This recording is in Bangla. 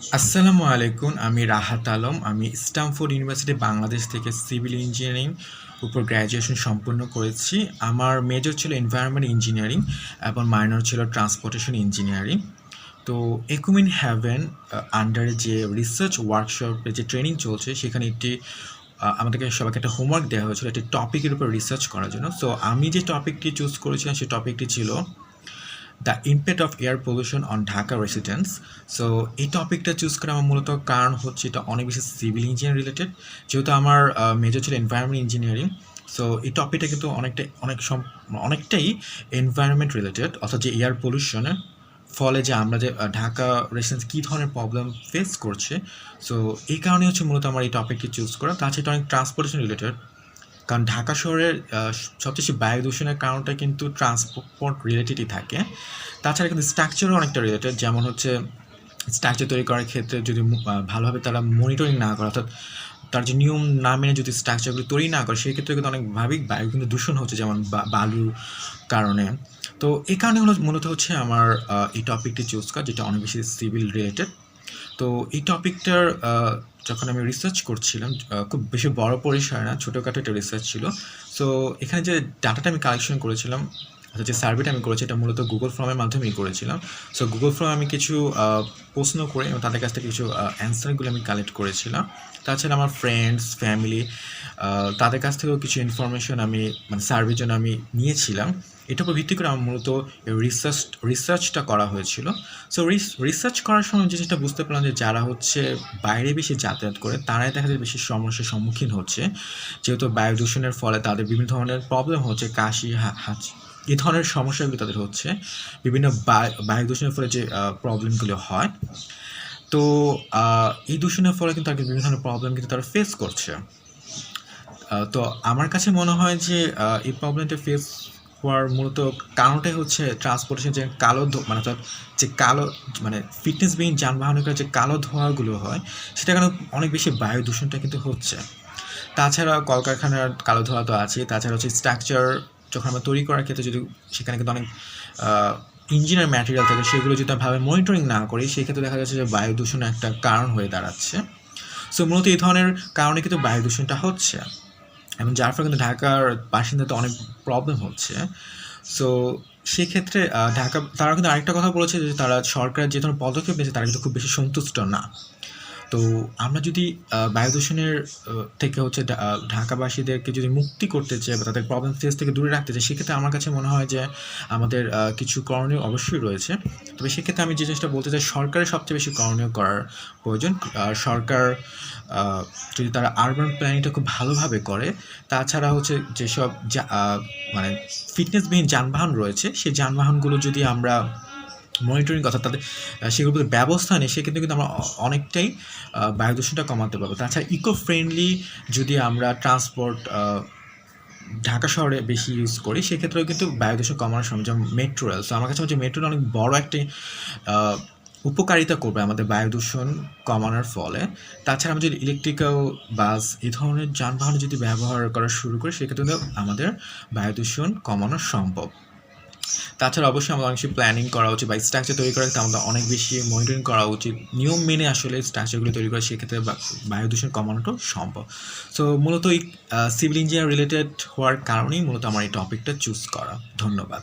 আসসালামু আলাইকুম, আমি রাহাত আলম। আমি স্টামফোর্ড ইউনিভার্সিটি বাংলাদেশ থেকে সিভিল ইঞ্জিনিয়ারিং উপর গ্র্যাজুয়েশন সম্পূর্ণ করেছি। আমার মেজর ছিল এনভায়রনমেন্ট ইঞ্জিনিয়ারিং এবং মাইনর ছিল ট্রান্সপোর্টেশন ইঞ্জিনিয়ারিং তো একুমিন হ্যাভেন আন্ডারে যে রিসার্চ ওয়ার্কশপে যে ট্রেনিং চলছে, সেখানে একটি আমাদেরকে সবাইকে একটা হোমওয়ার্ক দেওয়া হয়েছিল, একটি টপিকের উপর রিসার্চ করার জন্য। সো আমি যে টপিকটি চুজ করেছিলাম সেই টপিকটি ছিল the impact of air pollution on Dhaka residence so এই টপিকটা চুজ করা আমার মূলত কারণ হচ্ছে এটা অনেক বেশি সিভিল ইঞ্জিনিয়ার রিলেটেড যেহেতু আমার মেজর ছিল এনভায়রনমেন্ট ইঞ্জিনিয়ারিং সো এই টপিকটা কিন্তু অনেকটাই অনেক সম, অনেকটাই এনভায়রনমেন্ট রিলেটেড অর্থাৎ যে এয়ার পলিউশনের ফলে যে আমরা যে ঢাকা রেসিডেন্স কী ধরনের প্রবলেম ফেস করছে। সো এই কারণে হচ্ছে মূলত আমার এই টপিকটি চুজ করা। তাছাড়া অনেক ট্রান্সপোর্টেশন রিলেটেড কারণ ঢাকা শহরের সবচেয়ে বেশি বায়ু দূষণের কারণটা কিন্তু ট্রান্সপোর্ট রিলেটেডই থাকে। তাছাড়া কিন্তু স্ট্রাকচারও অনেকটা রিলেটেড যেমন হচ্ছে স্ট্রাকচার তৈরি করার ক্ষেত্রে যদি ভালোভাবে তারা মনিটরিং না করে, অর্থাৎ তার যে নিয়ম না মেনে যদি স্ট্রাকচারগুলো তৈরি না করে, সেই ক্ষেত্রে কিন্তু অনেকভাবেই বায়ু কিন্তু দূষণ হচ্ছে, যেমন বালুর কারণে। তো এই কারণে হলো মূলত হচ্ছে আমার এই টপিকটি চুজ করা, যেটা অনেক বেশি সিভিল রিলেটেড তো এই টপিকটার যখন আমি রিসার্চ করছিলাম খুব বেশি বড় পরিসরে না, ছোটোখাটো একটা রিসার্চ ছিল। সো এখানে যে ডাটাটা আমি কালেকশন করেছিলাম অর্থাৎ যে সার্ভেটা আমি করেছি, এটা মূলত গুগল ফর্মের মাধ্যমেই করেছিলাম। সো গুগল ফর্মে আমি কিছু প্রশ্ন করে এবং তাদের কাছ থেকে কিছু অ্যান্সারগুলো আমি কালেক্ট করেছিলাম। তাছাড়া আমার ফ্রেন্ডস ফ্যামিলি তাদের কাছ থেকেও কিছু ইনফরমেশন আমি মানে সার্ভের জন্য আমি নিয়েছিলাম। এটার উপর ভিত্তি করে মূলত রিসার্চ রিসার্চটা করা হয়েছিল। সো রিসার্চ করার সময় যে যেটা বুঝতে পারলাম যে যারা হচ্ছে বাইরে বেশি যাতায়াত করে, তারাই দেখা যায় বেশি সমস্যার সম্মুখীন হচ্ছে। যেহেতু বায়ু দূষণের ফলে তাদের বিভিন্ন ধরনের প্রবলেম হচ্ছে, কাশি হাঁচি, এই ধরনের সমস্যাগুলো তাদের হচ্ছে। বিভিন্ন বায়ু বায়ু দূষণের ফলে যে প্রবলেমগুলো হয়। তো এই দূষণের ফলে কিন্তু তাদের বিভিন্ন ধরনের প্রবলেম কিন্তু তারা ফেস করছে। তো আমার কাছে মনে হয় যে এই প্রবলেমটা ফেস হওয়ার মূলত কারণটাই হচ্ছে ট্রান্সপোর্টেশন যে কালো মানে অর্থাৎ যে কালো মানে ফিটনেস বিহীন যানবাহনের যে কালো ধোঁয়াগুলো হয়, সেটা কারণে অনেক বেশি বায়ু দূষণটা কিন্তু হচ্ছে। তাছাড়া কলকারখানার কালো ধোঁয়া তো আছে তাছাড়া হচ্ছে স্ট্রাকচার যখন আমরা তৈরি করার ক্ষেত্রে যদি সেখানে কিন্তু অনেক ইঞ্জিনিয়ার ম্যাটেরিয়াল থাকে, সেগুলো যদি ভাবে মনিটরিং না করি সেক্ষেত্রে দেখা যাচ্ছে যে বায়ু দূষণের একটা কারণ হয়ে দাঁড়াচ্ছে। সো মূলত এই ধরনের কারণে কিন্তু বায়ু দূষণটা হচ্ছে। এবং যার ফলে কিন্তু ঢাকার বাসিন্দাতে অনেক প্রবলেম হচ্ছে। সো সেক্ষেত্রে ঢাকা, তারা কিন্তু আরেকটা কথা বলেছে যে তারা সরকারের যে ধরনের পদক্ষেপ নিয়েছে, তারা কিন্তু খুব বেশি সন্তুষ্ট না। তো আমরা যদি বায়ু দূষণের থেকে হচ্ছে ঢাকাবাসীদেরকে যদি মুক্তি করতে চাই বা তাদের প্রবলেম ফেস থেকে দূরে রাখতে চাই, সেক্ষেত্রে আমার কাছে মনে হয় যে আমাদের কিছু করণীয় অবশ্যই রয়েছে। তবে সেক্ষেত্রে আমি যে জিনিসটা বলতে চাই, সরকারের সবচেয়ে বেশি করণীয় করার প্রয়োজন সরকার যদি তারা আরবান প্ল্যানিংটা খুব ভালোভাবে করে, তাছাড়া হচ্ছে যেসব মানে ফিটনেসবিহীন যানবাহন রয়েছে, সেই যানবাহনগুলো যদি আমরা মনিটরিং কথা তাদের সেগুলোর ব্যবস্থা নেই সেক্ষেত্রে কিন্তু আমরা অনেকটাই বায়ু দূষণটা কমাতে পারব। তাছাড়া ইকো ফ্রেন্ডলি যদি আমরা ট্রান্সপোর্ট ঢাকা শহরে বেশি ইউজ করি, সেক্ষেত্রেও কিন্তু বায়ু দূষণ কমানোর সম্ভব যেমন মেট্রো রেল সো আমার কাছে হচ্ছে মেট্রো অনেক বড় একটি উপকারিতা করবে আমাদের বায়ু দূষণ কমানোর ফলে। তাছাড়া আমরা যদি ইলেকট্রিক্যাল বাস এই ধরনের যানবাহন যদি ব্যবহার করা শুরু করি, সেক্ষেত্রে আমাদের বায়ু দূষণ কমানো সম্ভব। তাছাড়া অবশ্যই আমাদের অনেক বেশি প্ল্যানিং করা উচিত বা স্ট্রাকচার তৈরি করা আমাদের অনেক বেশি মনিটরিং করা উচিত। নিয়ম মেনে আসলে স্ট্রাকচারগুলো তৈরি করা সেক্ষেত্রে বায়ু দূষণ কমানোটাও সম্ভব। সো মূলত এই সিভিল ইঞ্জিনিয়ার রিলেটেড হওয়ার কারণেই মূলত আমার এই টপিকটা চুজ করা। ধন্যবাদ।